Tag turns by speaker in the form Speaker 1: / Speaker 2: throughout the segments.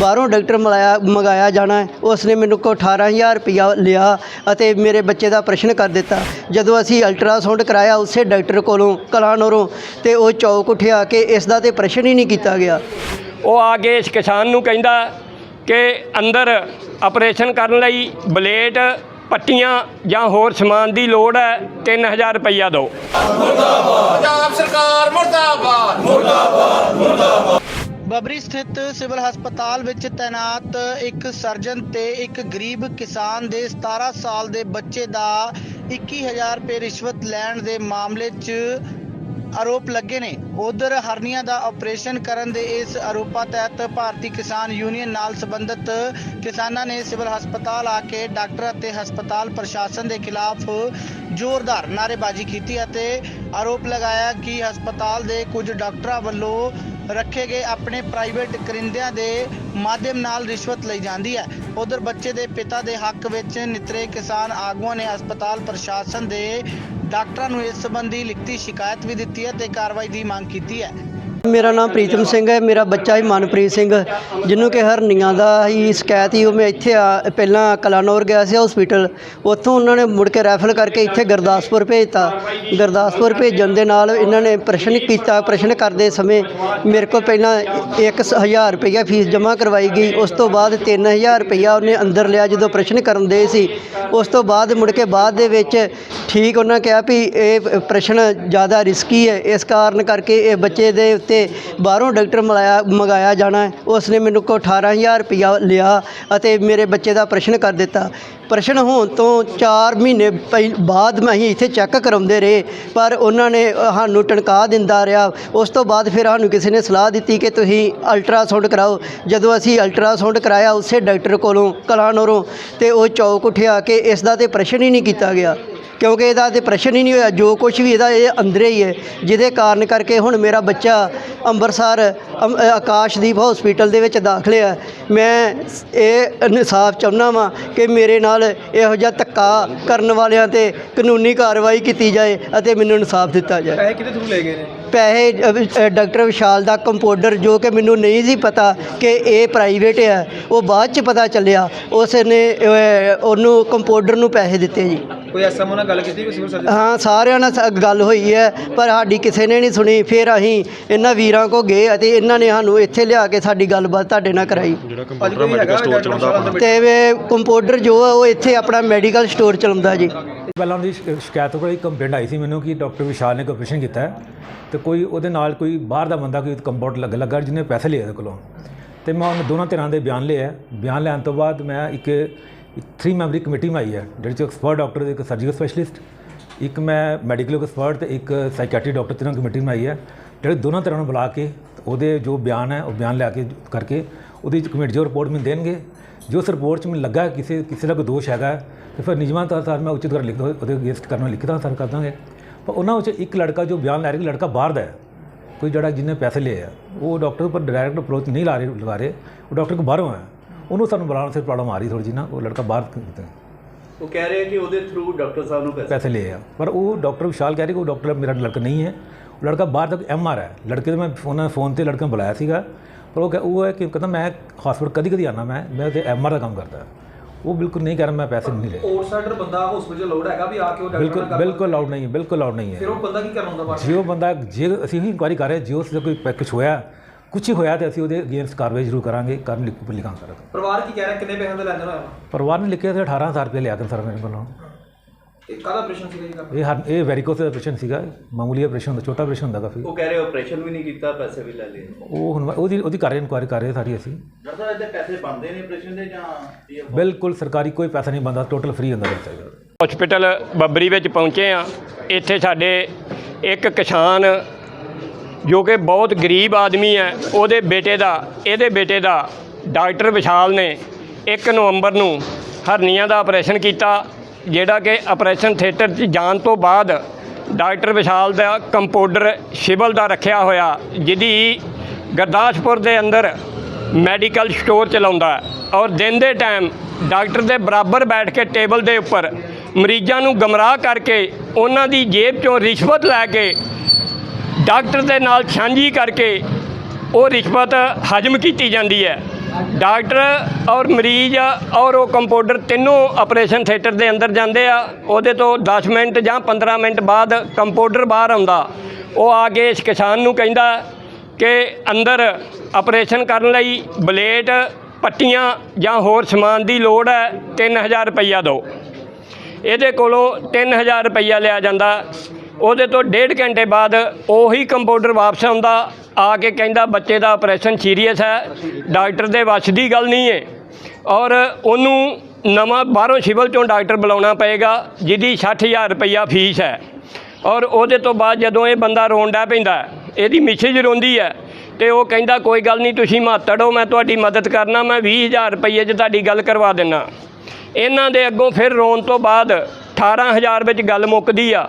Speaker 1: ਬਾਹਰੋਂ doctor Malaya ਮੰਗਾਇਆ ਜਾਣਾ। ਉਸ ਨੇ ਮੈਨੂੰ ਕੋ 18000 ਰੁਪਇਆ ਲਿਆ ਅਤੇ ਮੇਰੇ ਬੱਚੇ ਦਾ ਪ੍ਰਸ਼ਨ ਕਰ ਦਿੱਤਾ। ਜਦੋਂ ਅਸੀਂ ਅਲਟਰਾਸਾਊਂਡ ਕਰਾਇਆ ਉਸੇ ਡਾਕਟਰ ਕੋਲੋਂ ਕਲਾਨੌਰੋਂ ਤੇ ਉਹ ਚੌਕ ਉੱਠਿਆ ਕਿ ਇਸ ਦਾ ਤੇ ਪ੍ਰਸ਼ਨ ਹੀ ਨਹੀਂ ਕੀਤਾ ਗਿਆ।
Speaker 2: ਉਹ ਆ ਕੇ ਇਸ ਕਿਸਾਨ ਨੂੰ ਕਹਿੰਦਾ ਕਿ ਅੰਦਰ ਆਪਰੇਸ਼ਨ ਕਰਨ ਲਈ ਬਲੇਡ ਪੱਟੀਆਂ ਜਾਂ ਹੋਰ ਸਮਾਨ ਦੀ ਲੋੜ ਹੈ 3000 ਰੁਪਈਆ ਦਿਓ।
Speaker 3: ਪੰਜਾਬ ਸਰਕਾਰ ਮੁਰਦਾਬਾਦ
Speaker 4: ਬਬਰੀ ਸਥਿਤ ਸਿਵਲ ਹਸਪਤਾਲ ਵਿੱਚ ਤਾਇਨਾਤ ਇੱਕ ਸਰਜਨ ਤੇ ਇੱਕ ਗਰੀਬ ਕਿਸਾਨ ਦੇ 17 ਸਾਲ ਦੇ ਬੱਚੇ ਦਾ 21000 ਰੁਪਏ ਰਿਸ਼ਵਤ ਲੈਣ ਦੇ ਮਾਮਲੇ 'ਚ ਆਰੋਪ ਲੱਗੇ ਨੇ। ਉਧਰ ਹਰਨੀਆਂ ਦਾ ਆਪਰੇਸ਼ਨ ਕਰਨ ਦੇ ਇਸ ਆਰੋਪਾਂ ਤਹਿਤ ਭਾਰਤੀ ਕਿਸਾਨ ਯੂਨੀਅਨ ਨਾਲ ਸੰਬੰਧਿਤ ਕਿਸਾਨਾਂ ਨੇ ਸਿਵਲ ਹਸਪਤਾਲ ਆ ਕੇ ਡਾਕਟਰ ਅਤੇ ਹਸਪਤਾਲ ਪ੍ਰਸ਼ਾਸਨ ਦੇ ਖਿਲਾਫ ਜ਼ੋਰਦਾਰ ਨਾਅਰੇਬਾਜ਼ੀ ਕੀਤੀ ਅਤੇ ਆਰੋਪ ਲਗਾਇਆ ਕਿ ਹਸਪਤਾਲ ਦੇ ਕੁਝ ਡਾਕਟਰਾਂ ਵੱਲੋਂ ਰੱਖੇ ਗਏ ਆਪਣੇ ਪ੍ਰਾਈਵੇਟ ਕਰਿੰਦਿਆਂ ਦੇ ਮਾਧਿਅਮ ਨਾਲ ਰਿਸ਼ਵਤ ਲਈ ਜਾਂਦੀ ਹੈ। ਉਧਰ ਬੱਚੇ ਦੇ ਪਿਤਾ ਦੇ ਹੱਕ ਵਿੱਚ ਨਿਤਰੇ ਕਿਸਾਨ ਆਗੂਆਂ ਨੇ ਹਸਪਤਾਲ ਪ੍ਰਸ਼ਾਸਨ ਦੇ ਡਾਕਟਰਾਂ ਨੂੰ ਇਸ ਸੰਬੰਧੀ ਲਿਖਤੀ ਸ਼ਿਕਾਇਤ ਵੀ ਦਿੱਤੀ ਹੈ ਤੇ ਕਾਰਵਾਈ ਦੀ ਮੰਗ ਕੀਤੀ ਹੈ।
Speaker 1: ਮੇਰਾ ਨਾਮ ਪ੍ਰੀਤਮ ਸਿੰਘ ਹੈ, ਮੇਰਾ ਬੱਚਾ ਹੀ ਮਨਪ੍ਰੀਤ ਸਿੰਘ ਜਿਹਨੂੰ ਕਿ ਹਰਨੀਆਂ ਦਾ ਹੀ ਸ਼ਿਕਾਇਤ ਹੀ ਉਹ ਮੈਂ ਇੱਥੇ ਆ, ਪਹਿਲਾਂ ਕਲਾਨੌਰ ਗਿਆ ਸੀ ਹਸਪੀਟਲ ਉੱਥੋਂ ਉਹਨਾਂ ਨੇ ਮੁੜ ਕੇ ਰੈਫਰ ਕਰਕੇ ਇੱਥੇ ਗੁਰਦਾਸਪੁਰ ਭੇਜਤਾ। ਗੁਰਦਾਸਪੁਰ ਭੇਜਣ ਦੇ ਨਾਲ ਇਹਨਾਂ ਨੇ ਪ੍ਰਸ਼ਨ ਕੀਤਾ, ਪ੍ਰਸ਼ਨ ਕਰਦੇ ਸਮੇਂ ਮੇਰੇ ਕੋਲ ਪਹਿਲਾਂ 1000 ਰੁਪਈਆ ਫੀਸ ਜਮ੍ਹਾਂ ਕਰਵਾਈ ਗਈ, ਉਸ ਤੋਂ ਬਾਅਦ 3000 ਰੁਪਈਆ ਉਹਨੇ ਅੰਦਰ ਲਿਆ ਜਦੋਂ ਪ੍ਰਸ਼ਨ ਕਰਨ ਦੇ ਸੀ। ਉਸ ਤੋਂ ਬਾਅਦ ਮੁੜ ਕੇ ਬਾਅਦ ਦੇ ਵਿੱਚ ਠੀਕ ਉਹਨਾਂ ਕਿਹਾ ਵੀ ਇਹ ਪ੍ਰਸ਼ਨ ਜ਼ਿਆਦਾ ਰਿਸਕੀ ਹੈ, ਇਸ ਕਾਰਨ ਕਰਕੇ ਇਹ ਬੱਚੇ ਦੇ ਉੱਤੇ ਬਾਹਰੋਂ ਡਾਕਟਰ ਮਲਾਇਆ, ਮੰਗਾਇਆ ਜਾਣਾ ਹੈ। ਉਸ ਨੇ ਮੈਨੂੰ ਕੋ 18000 ਰੁਪਇਆ ਲਿਆ ਅਤੇ ਮੇਰੇ ਬੱਚੇ ਦਾ ਪ੍ਰਸ਼ਨ ਕਰ ਦਿੱਤਾ। ਪ੍ਰਸ਼ਨ ਹੋਣ ਤੋਂ 4 ਮਹੀਨੇ ਪਹਿ- ਬਾਅਦ ਮੈਂ ਅਸੀਂ ਇੱਥੇ ਚੈੱਕ ਕਰਵਾਉਂਦੇ ਰਹੇ, ਪਰ ਉਹਨਾਂ ਨੇ ਸਾਨੂੰ ਟਣਕਾ ਦਿੰਦਾ ਰਿਹਾ। ਉਸ ਤੋਂ ਬਾਅਦ ਫਿਰ ਸਾਨੂੰ ਕਿਸੇ ਨੇ ਸਲਾਹ ਦਿੱਤੀ ਕਿ ਤੁਸੀਂ ਅਲਟਰਾਸਾਊਂਡ ਕਰਾਓ। ਜਦੋਂ ਅਸੀਂ ਅਲਟਰਾਸਾਊਂਡ ਕਰਾਇਆ, ਉਸੇ ਡਾਕਟਰ ਕੋਲੋਂ, ਕਲਾਨੌਰੋਂ, ਤੇ ਉਹ ਚੌਕ ਉੱਠਿਆ ਕਿ ਇਸ ਦਾ ਤੇ ਪ੍ਰਸ਼ਨ ਹੀ ਨਹੀਂ ਕੀਤਾ ਗਿਆ। ਕਿਉਂਕਿ ਇਹਦਾ ਤੇ ਪ੍ਰਸ਼ਨ ਹੀ ਨਹੀਂ ਹੋਇਆ ਜੋ ਕੁਝ ਵੀ ਇਹਦਾ ਇਹ ਅੰਦਰੇ ਹੀ ਹੈ ਜਿਹਦੇ ਕਾਰਨ ਕਰਕੇ ਹੁਣ ਮੇਰਾ ਬੱਚਾ ਅੰਮ੍ਰਿਤਸਰ ਅਮ- ਅ, ਆਕਾਸ਼ਦੀਪ ਹਸਪੀਟਲ ਦੇ ਵਿੱਚ ਦਾਖਲ ਹੈ। ਮੈਂ ਇਹ ਇਨਸਾਫ ਚਾਹੁੰਦਾ ਵਾਂ ਕਿ ਮੇਰੇ ਨਾਲ ਇਹੋ ਜਿਹਾ ਧੱਕਾ ਕਰਨ ਵਾਲਿਆਂ ਤੇ ਕਾਨੂੰਨੀ ਕਾਰਵਾਈ ਕੀਤੀ ਜਾਏ ਅਤੇ ਮੈਨੂੰ ਇਨਸਾਫ ਦਿੱਤਾ ਜਾਏ।
Speaker 5: ਪੈਸੇ ਕਿਹਦੇ ਥਰੂ ਲੈ ਗਏ ਨੇ?
Speaker 1: ਪੈਸੇ ਅ, ਵਿ- ਅ, ਡਾਕਟਰ ਵਿਸ਼ਾਲ ਦਾ ਕੰਪਾਊਂਡਰ ਜੋ ਕਿ ਮੈਨੂੰ ਨਹੀਂ ਸੀ ਪਤਾ ਕਿ ਇਹ ਪ੍ਰਾਈਵੇਟ ਹੈ ਉਹ ਬਾਅਦ ਚ ਪਤਾ ਚੱਲਿਆ ਉਸ ਨੇ ਅ, ਉਹਨੂੰ ਕੰਪਾਊਂਡਰ ਨੂੰ ਪੈਸੇ ਦਿੱਤੇ ਜੀ।
Speaker 5: ਕੋਈ ਐਸਐਮਓ ਨਾਲ ਗੱਲ ਕੀਤੀ ਕੋਈ ਸਿਵਲ ਸਰਜਨ?
Speaker 1: ਹਾਂ ਸਾਰਿਆਂ ਨਾਲ ਸ- ਗੱਲ ਹੋਈ ਹੈ ਪਰ ਸਾਡੀ ਕਿਸੇ ਨੇ ਨਹੀਂ ਸੁਣੀ। ਫਿਰ ਅਸੀਂ ਇਹਨਾਂ ਵੀਰਾਂ ਕੋ ਗਏ ਅਤੇ ਇਹਨਾਂ ਨੇ ਸਾਨੂੰ ਇੱਥੇ ਲਿਆ ਕੇ ਸਾਡੀ ਗੱਲਬਾਤ ਤੁਹਾਡੇ ਨਾਲ ਕਰਾਈ।
Speaker 5: ਕੋਈ ਸਟੋਰ ਚਲਾਉਂਦਾ
Speaker 1: ਤੇ ਵੇ ਕੰਪਾਊਂਡਰ ਜੋ ਹੈ ਉਹ ਇੱਥੇ ਆਪਣਾ ਮੈਡੀਕਲ ਸਟੋਰ ਚਲਾਉਂਦਾ ਜੀ।
Speaker 6: ਪਹਿਲਾਂ ਉਹਦੀ ਸ਼ਿ- ਸ਼ਿਕਾਇਤ ਕੋਲ ਇੱਕ ਕੰਪਲੇਂਟ ਆਈ ਸੀ ਮੈਨੂੰ ਕਿ ਡਾਕਟਰ ਵਿਸ਼ਾਲ ਨੇ ਆਪਰੇਸ਼ਨ ਕੀਤਾ ਹੈ ਤੇ ਕੋਈ ਉਹਦੇ ਨਾਲ ਕੋਈ ਬਾਹਰ ਦਾ ਬੰਦਾ ਕੋਈ ਕੰਪਾਊਂਡ ਲੱਗ ਲੱਗਾ ਜਿਹਨੇ ਪੈਸੇ ਲਏ ਉਹਦੇ ਕੋਲੋਂ। ਤੇ ਮੈਂ ਉਹਨਾਂ ਦੋਨਾਂ ਧਿਰਾਂ ਦੇ ਬਿਆਨ ਲਏ ਹੈ ਬਿਆਨ ਲੈਣ ਤੋਂ ਬਾਅਦ ਮੈਂ ਇੱਕ 3 ਮੈਂਬਰੀ ਕਮੇਟੀ ਬਣਾਈ ਹੈ, ਜਿਹੜੇ ਚ ਐਕਸਪਰਟ ਡਾਕਟਰ ਇੱਕ ਸਰਜੀਕਲ ਸਪੈਸ਼ਲਿਸਟ ਇੱਕ ਮੈਂ ਮੈਡੀਕਲ ਐਕਸਪਰਟ ਤੇ ਇੱਕ ਸਾਈਕੈਟਰੀ ਡਾਕਟਰ ਤਿੰਨਾਂ ਕਮੇਟੀ ਬਣਾਈ ਹੈ। ਜਿਹੜੇ ਦੋਨਾਂ ਤਰ੍ਹਾਂ ਨੂੰ ਬੁਲਾ ਕੇ ਉਹਦੇ ਜੋ ਬਿਆਨ ਹੈ, ਉਹ ਬਿਆਨ ਲਿਆ ਕੇ ਕਰਕੇ ਉਹਦੀ ਕਮੇਟੀ ਜੋ ਰਿਪੋਰਟ ਮੈਨੂੰ ਦੇਣਗੇ, ਜੋ ਉਸ ਰਿਪੋਰਟ 'ਚ ਮੈਨੂੰ ਲੱਗਾ ਕਿਸੇ ਕਿਸੇ ਦਾ ਕੋਈ ਦੋਸ਼ ਹੈਗਾ ਤੇ ਫਿਰ ਨਿਯਮਾਂ ਤੌਰ ਤੇ ਮੈਂ ਉਚਿਤ ਕਰ ਲਿਖ ਉਹਦੇ ਅਗੇਂਸਟ ਕਰਨਾ ਲਿਖਦਾ ਸਰ ਕਰ ਦਾਂਗੇ। ਪਰ ਉਹਨਾਂ ਵਿੱਚ ਇੱਕ ਲੜਕਾ ਜੋ ਬਿਆਨ ਲੈ ਰਿਹਾ ਲੜਕਾ ਬਾਹਰ ਦਾ ਹੈ, ਕੋਈ ਜਿਹੜਾ ਜਿਹਨੇ ਪੈਸੇ ਲਏ ਆ, ਉਹ ਡਾਕਟਰ ਉੱਪਰ ਡਾਇਰੈਕਟ ਅਪਰੋਚ ਨਹੀਂ ਲਾ ਰਹੇ, ਲਗਾ ਰਹੇ, ਉਹ ਡਾਕਟਰ ਕੋ ਬਾਹਰੋਂ ਹੈ ਉਹਨੂੰ ਸਾਨੂੰ ਬੁਲਾਉਣ ਸੇ ਪ੍ਰੋਬਲਮ ਆ ਰਹੀ ਥੋੜੀ ਜਿਹੀ ਨਾ ਉਹ ਲੜਕਾ ਬਾਹਰ ਕਿਤੇ
Speaker 7: ਉਹ ਕਹਿ ਰਹੇ ਕਿ ਉਹਦੇ ਥਰੂ ਡਾਕਟਰ ਸਾਹਿਬ ਨੂੰ ਪੈਸੇ।
Speaker 6: ਪੈਸੇ ਲਏ ਆ। ਪਰ ਉਹ ਡਾਕਟਰ ਵਿਸ਼ਾਲ ਕਹਿ ਰਹੇ ਕਿ ਉਹ ਡਾਕਟਰ ਮੇਰਾ ਲੜਕਾ ਨਹੀਂ ਹੈ। ਉਹ ਲੜਕਾ ਬਾਹਰ ਤੱਕ ਐਮ ਆਰ ਹੈ। ਲੜਕੇ ਤੋਂ ਮੈਂ ਫੋਨ ਫੋਨ ਤੇ ਲੜਕਾ ਨੂੰ ਬੁਲਾਇਆ ਸੀਗਾ। ਪਰ ਉਹ ਕਹਿ- ਉਹ ਹੈ ਕਿ ਕਹਿੰਦਾ ਮੈਂ ਹਸਪੀਟਲ ਕਦੀ ਕਦੀ ਆਣਾ ਮੈਂ ਮੈਂ ਤੇ ਐਮ ਆਰ ਦਾ ਕੰਮ ਕਰਦਾ। ਉਹ ਬਿਲਕੁਲ ਨਹੀਂ ਕਰ ਰਿਹਾ ਮੈਂ ਪੈਸੇ ਨਹੀਂ ਲਏ।
Speaker 5: ਆਊਟਸਾਈਡਰ ਬੰਦਾ ਹਸਪੀਟਲ ਲੋੜ ਹੈਗਾ ਵੀ ਆ ਕੇ ਉਹ
Speaker 6: ਬਿਲਕੁਲ ਬਿਲਕੁਲ ਅਲਾਉਡ ਨਹੀਂ ਹੈ ਬਿਲਕੁਲ ਅਲਾਉਡ ਨਹੀਂ
Speaker 5: ਫਿਰ
Speaker 6: ਹੈ
Speaker 5: ਉਹ ਬੰਦਾ ਕੀ ਕਰਨਾ ਹੁੰਦਾ ਬਾਅਦ
Speaker 6: ਜੇ ਉਹ ਬੰਦਾ ਜੇ ਅਸੀਂ ਹੀ ਇਨਕੁਆਇਰੀ ਕਰ ਰਹੇ ਜੇ ਉਸ ਦਾ ਕੋਈ ਪੈ- ਕੁਛ ਹੋਇਆ ਕੁਛ ਹੀ ਹੋਇਆ ਤੇ ਅਸੀਂ ਉਹਦੇ ਅਗੇਂਸਟ ਕਾਰਵਾਈ ਜ਼ਰੂਰ ਕਰਾਂਗੇ। ਕਰਨ ਲਿਖ ਲਿਖਾਂ ਕਰ
Speaker 5: ਪਰਿਵਾਰ ਕੀ ਕਹਿ ਰਿਹਾ? ਕਿੰਨੇ ਪੈਸੇ ਦਾ ਲੈਂਦੇ ਹੋਇਆ?
Speaker 6: ਪਰਿਵਾਰ ਨੇ ਲਿਖਿਆ ਸੀ 18000 ਰੁਪਏ ਲਿਆ ਕੇ ਸਰ ਮੇਰੇ ਕੋਲੋਂ।
Speaker 5: ਇਹ ਕਾਹਦਾ ਆਪਰੇਸ਼ਨ ਸੀਗਾ ਜੀ
Speaker 6: ਇਹ ਹਰ ਇਹ ਵੈਰੀਕੋਸ ਦਾ ਆਪਰੇਸ਼ਨ ਸੀਗਾ। ਮਾਮੂਲੀ ਆਪਰੇਸ਼ਨ ਹੁੰਦਾ ਛੋਟਾ ਆਪਰੇਸ਼ਨ ਹੁੰਦਾ ਕਾਫੀ।
Speaker 7: ਉਹ ਕਹਿ ਰਹੇ ਆਪਰੇਸ਼ਨ ਵੀ ਨਹੀਂ ਕੀਤਾ ਪੈਸੇ ਵੀ ਲੈ ਲਏ।
Speaker 6: ਉਹ ਹੁਣ ਉਹਦੀ ਉਹਦੀ ਕਰ ਰਹੇ ਇਨਕੁਆਇਰੀ ਕਰ ਰਹੇ ਸਾਰੀ ਅਸੀਂ।
Speaker 7: ਡਾਕਟਰ ਸਾਹਿਬ ਇਹਦੇ ਪੈਸੇ ਬਣਦੇ ਨੇ ਆਪਰੇਸ਼ਨ ਦੇ ਜਾਂ?
Speaker 6: ਬਿਲਕੁਲ ਸਰਕਾਰੀ ਕੋਈ ਪੈਸਾ ਨਹੀਂ ਬੰਦਾ ਟੋਟਲ ਫ੍ਰੀ ਹੁੰਦਾ ਬੱਚਾ
Speaker 2: ਹਸਪੀਟਲ ਬੱਬਰੀ ਵਿੱਚ ਪਹੁੰਚੇ ਆ ਇੱਥੇ ਸਾਡੇ ਇੱਕ ਕਿਸਾਨ ਜੋ ਕਿ ਬਹੁਤ ਗਰੀਬ ਆਦਮੀ ਹੈ, ਉਹਦੇ ਬੇਟੇ ਦਾ, ਇਹਦੇ ਬੇਟੇ ਦਾ ਡਾਕਟਰ ਵਿਸ਼ਾਲ ਨੇ 1 ਨਵੰਬਰ ਨੂੰ ਹਰਨੀਆਂ ਦਾ ਆਪਰੇਸ਼ਨ ਕੀਤਾ, ਜਿਹੜਾ ਕਿ ਆਪਰੇਸ਼ਨ ਥੀਏਟਰ 'ਚ ਜਾਣ ਤੋਂ ਬਾਅਦ ਡਾਕਟਰ ਵਿਸ਼ਾਲ ਦਾ ਕੰਪਾਊਂਡਰ ਸਿਵਲ ਦਾ ਰੱਖਿਆ ਹੋਇਆ, ਜਿਹਦੀ ਗੁਰਦਾਸਪੁਰ ਦੇ ਅੰਦਰ ਮੈਡੀਕਲ ਸਟੋਰ ਚਲਾਉਂਦਾ ਔਰ ਦਿਨ ਦੇ ਟਾਈਮ ਡਾਕਟਰ ਦੇ ਬਰਾਬਰ ਬੈਠ ਕੇ ਟੇਬਲ ਦੇ ਉੱਪਰ ਮਰੀਜ਼ਾਂ ਨੂੰ ਗਮਰਾਹ ਕਰਕੇ ਉਹਨਾਂ ਦੀ ਜੇਬ ਚੋਂ ਰਿਸ਼ਵਤ ਲੈ ਕੇ ਡਾਕਟਰ ਦੇ ਨਾਲ ਸਾਂਝੀ ਕਰਕੇ ਉਹ ਰਿਸ਼ਵਤ ਹਜਮ ਕੀਤੀ ਜਾਂਦੀ ਹੈ। ਡਾਕਟਰ ਔਰ ਮਰੀਜ਼ ਔਰ ਉਹ ਕੰਪਾਊਂਡਰ ਤਿੰਨੋਂ ਆਪਰੇਸ਼ਨ ਥੀਏਟਰ ਦੇ ਅੰਦਰ ਜਾਂਦੇ ਆ। ਉਹਦੇ ਤੋਂ 10 ਮਿੰਟ ਜਾਂ 15 ਮਿੰਟ ਬਾਅਦ ਕੰਪਾਊਂਡਰ ਬਾਹਰ ਆਉਂਦਾ। ਉਹ ਆ ਕੇ ਇਸ ਕਿਸਾਨ ਨੂੰ ਕਹਿੰਦਾ ਕਿ ਅੰਦਰ ਆਪਰੇਸ਼ਨ ਕਰਨ ਲਈ ਬਲੇਟ, ਪੱਟੀਆਂ ਜਾਂ ਹੋਰ ਸਮਾਨ ਦੀ ਲੋੜ ਹੈ 3000 ਰੁਪਈਆ ਦਿਓ। ਇਹਦੇ ਕੋਲੋਂ 3000 ਰੁਪਈਆ ਲਿਆ ਜਾਂਦਾ। ਉਹਦੇ ਤੋਂ ਡੇਢ ਘੰਟੇ ਬਾਅਦ ਉਹੀ ਕੰਪਾਊਂਡਰ ਵਾਪਸ ਆਉਂਦਾ, ਆ ਕੇ ਕਹਿੰਦਾ, ਬੱਚੇ ਦਾ ਆਪਰੇਸ਼ਨ ਸੀਰੀਅਸ ਹੈ, ਡਾਕਟਰ ਦੇ ਵੱਸ ਦੀ ਗੱਲ ਨਹੀਂ ਹੈ। ਔਰ ਉਹਨੂੰ ਨਵਾਂ ਬਾਹਰੋਂ ਸਿਵਲ ਚੋਂ ਡਾਕਟਰ ਬੁਲਾਉਣਾ ਪਏਗਾ, ਜਿਹਦੀ 60000 ਰੁਪਈਆ ਫੀਸ ਹੈ। ਔਰ ਉਹਦੇ ਤੋਂ ਬਾਅਦ ਜਦੋਂ ਇਹ ਬੰਦਾ ਰੋਣ ਡੈ ਪੈਂਦਾ, ਇਹਦੀ ਮਿਸੇਜ ਰੋਂਦੀ ਹੈ ਤੇ ਉਹ ਕਹਿੰਦਾ, ਕੋਈ ਗੱਲ ਨਹੀਂ, ਤੁਸੀਂ ਮਾਤੜ ਹੋ, ਮੈਂ ਤੁਹਾਡੀ ਮਦਦ ਕਰਨਾ, ਮੈਂ 20000 ਰੁਪਈਏ 'ਚ ਤੁਹਾਡੀ ਗੱਲ ਕਰਵਾ ਦਿੰਨਾ। ਇਹਨਾਂ ਦੇ ਅੱਗੋਂ ਫਿਰ ਰੋਣ ਤੋਂ ਬਾਅਦ 18000 ਵਿੱਚ ਗੱਲ ਮੁੱਕਦੀ ਆ।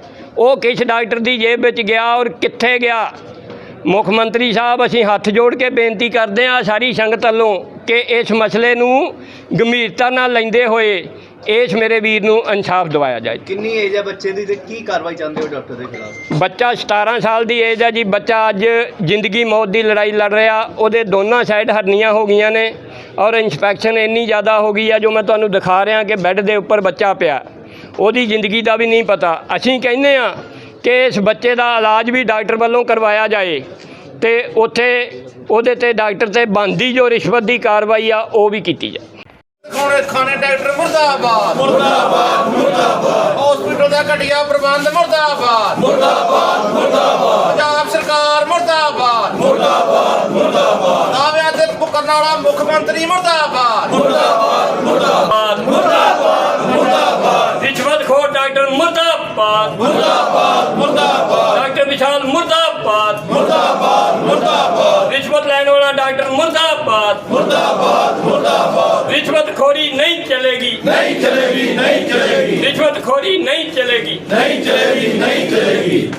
Speaker 2: ਉਹ ਕਿਸ ਡਾਕਟਰ ਦੀ ਜੇਬ ਵਿੱਚ ਗਿਆ ਔਰ ਕਿੱਥੇ ਗਿਆ? ਮੁੱਖ ਮੰਤਰੀ ਸਾਹਿਬ ਅਸੀਂ ਹੱਥ ਜੋੜ ਕੇ ਬੇਨਤੀ ਕਰਦੇ ਹਾਂ ਸਾਰੀ ਸੰਗਤ ਵੱਲੋਂ ਕਿ ਇਸ ਮਸਲੇ ਨੂੰ ਗੰਭੀਰਤਾ ਨਾਲ ਲੈਂਦੇ ਹੋਏ ਇਸ ਮੇਰੇ ਵੀਰ ਨੂੰ ਇਨਸਾਫ ਦਿਵਾਇਆ ਜਾਏ।
Speaker 7: ਕਿੰਨੀ ਏਜ ਹੈ ਬੱਚੇ ਦੀ ਤੇ ਕੀ ਕਾਰਵਾਈ ਚਾਹੁੰਦੇ ਹੋ ਡਾਕਟਰ ਦੇ ਖਿਲਾਫ?
Speaker 2: ਬੱਚਾ 17 ਸਾਲ ਦੀ ਏਜ ਹੈ ਜੀ ਬੱਚਾ ਅੱਜ ਜ਼ਿੰਦਗੀ ਮੌਤ ਦੀ ਲੜਾਈ ਲੜ ਰਿਹਾ ਉਹਦੇ ਦੋਨਾਂ ਸਾਈਡ ਹਰਨੀਆਂ ਹੋ ਗਈਆਂ ਨੇ ਔਰ ਇਨਫੈਕਸ਼ਨ ਇੰਨੀ ਜ਼ਿਆਦਾ ਹੋ ਗਈ ਹੈ ਜੋ ਮੈਂ ਤੁਹਾਨੂੰ ਦਿਖਾ ਰਿਹਾ ਕਿ ਬੈੱਡ ਦੇ ਉੱਪਰ ਬੱਚਾ ਪਿਆ। ਉਹਦੀ ਜ਼ਿੰਦਗੀ ਦਾ ਵੀ ਨਹੀਂ ਪਤਾ। ਅਸੀਂ ਕਹਿੰਦੇ ਆ ਕਿ ਇਸ ਬੱਚੇ ਦਾ ਇਲਾਜ ਵੀ ਡਾਕਟਰ ਵੱਲੋਂ ਕਰਵਾਇਆ ਜਾਏ ਤੇ ਉੱਥੇ ਉਹਦੇ ਤੇ ਡਾਕਟਰ ਤੇ ਬੰਦੀ ਜੋ ਰਿਸ਼ਵਤ ਦੀ ਕਾਰਵਾਈ ਆ ਉਹ ਵੀ ਕੀਤੀ ਜਾਏ।
Speaker 3: ਖਾਣੇ ਖਾਣੇ ਡਾਕਟਰ ਮੁਰਦਾਬਾਦ। ਮੁਰਦਾਬਾਦ ਮੁਰਦਾਬਾਦ। ਹਸਪੀਟਲ ਦਾ ਘਟੀਆ ਪ੍ਰਬੰਧ ਮੁਰਦਾਬਾਦ। ਮੁਰਦਾਬਾਦ ਮੁਰਦਾਬਾਦ। ਪੰਜਾਬ ਸਰਕਾਰ ਮੁਰਦਾਬਾਦ। ਮੁਰਦਾਬਾਦ ਮੁਰਦਾਬਾਦ। ਦਾਅਵਿਆਂ ਤੇ ਮੁਕਰਨ ਵਾਲਾ ਮੁੱਖ ਮੰਤਰੀ ਮੁਰਦਾਬਾਦ।
Speaker 2: ਰਿਸ਼ਵਤਖੋਰ ਡਾਕਟਰ ਮੁਰਦਾਬਾਦ ਮੁਰਦਾਬਾਦ ਮੁਰਦਾਬਾਦ ਡਾਕਟਰ ਵਿਸ਼ਾਲ ਮੁਰਦਾਬਾਦ ਮੁਰਦਾਬਾਦ ਮੁਰਦਾਬਾਦ ਰਿਸ਼ਵਤ ਲੈਣ ਵਾਲਾ ਡਾਕਟਰ ਮੁਰਦਾਬਾਦ ਮੁਰਦਾਬਾਦ ਮੁਰਦਾਬਾਦ ਰਿਸ਼ਵਤਖੋਰੀ ਨਹੀਂ ਚਲੇਗੀ ਨਹੀਂ ਚਲੇਗੀ ਨਹੀਂ ਚਲੇਗੀ ਰਿਸ਼ਵਤਖੋਰੀ ਨਹੀਂ ਚਲੇਗੀ
Speaker 3: ਨਹੀਂ ਚਲੇਗੀ ਨਹੀਂ ਚਲੇਗੀ